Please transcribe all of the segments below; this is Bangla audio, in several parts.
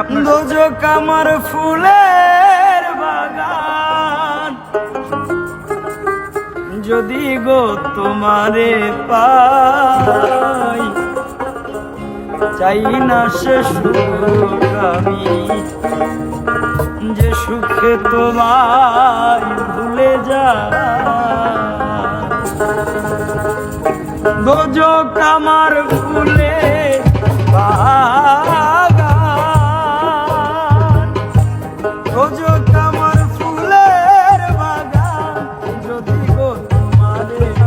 আপনার দোজক ফুলের বাগান। যদি গো তোমারে পাই, চাই না সে সুখ আমি। যে সুখে তোমার ভুলে যা দোজক কামার ফুলে বা Oh, my God.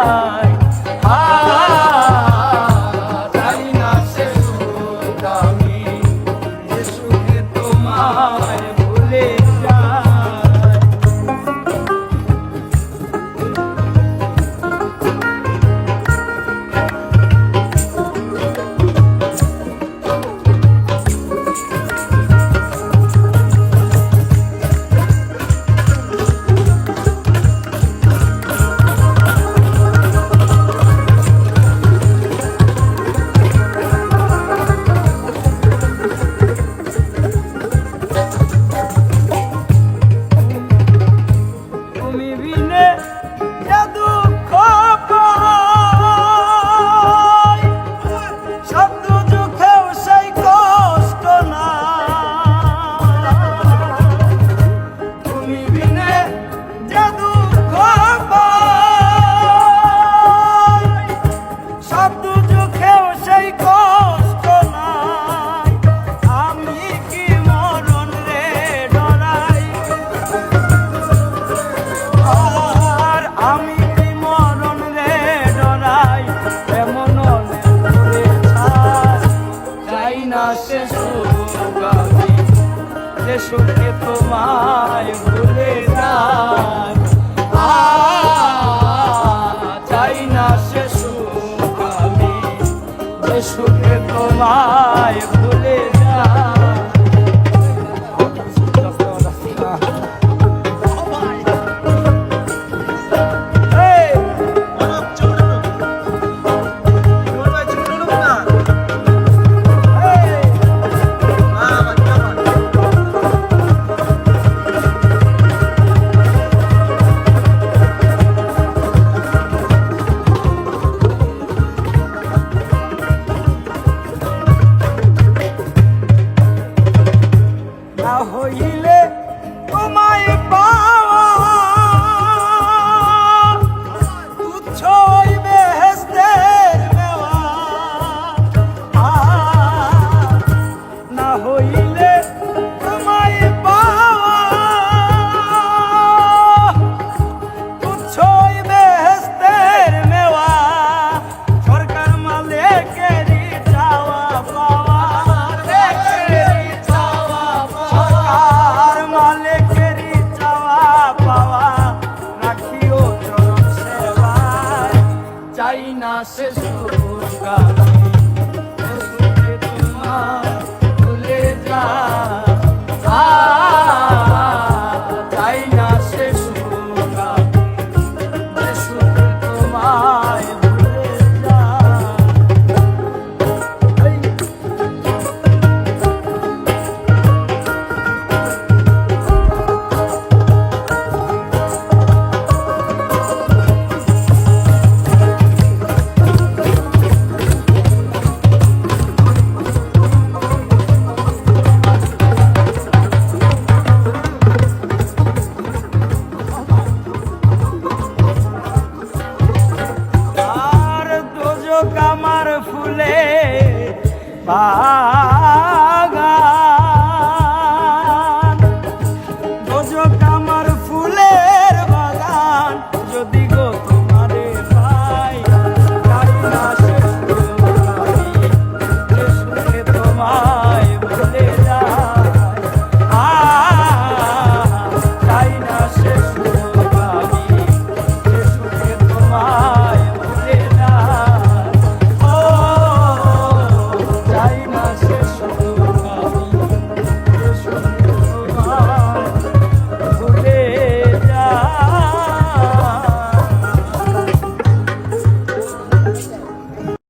I যে সুখে তোমায় তোমায় ভুলে যা বাগান। দোজক আমার ফুলের বাগান। যদি গো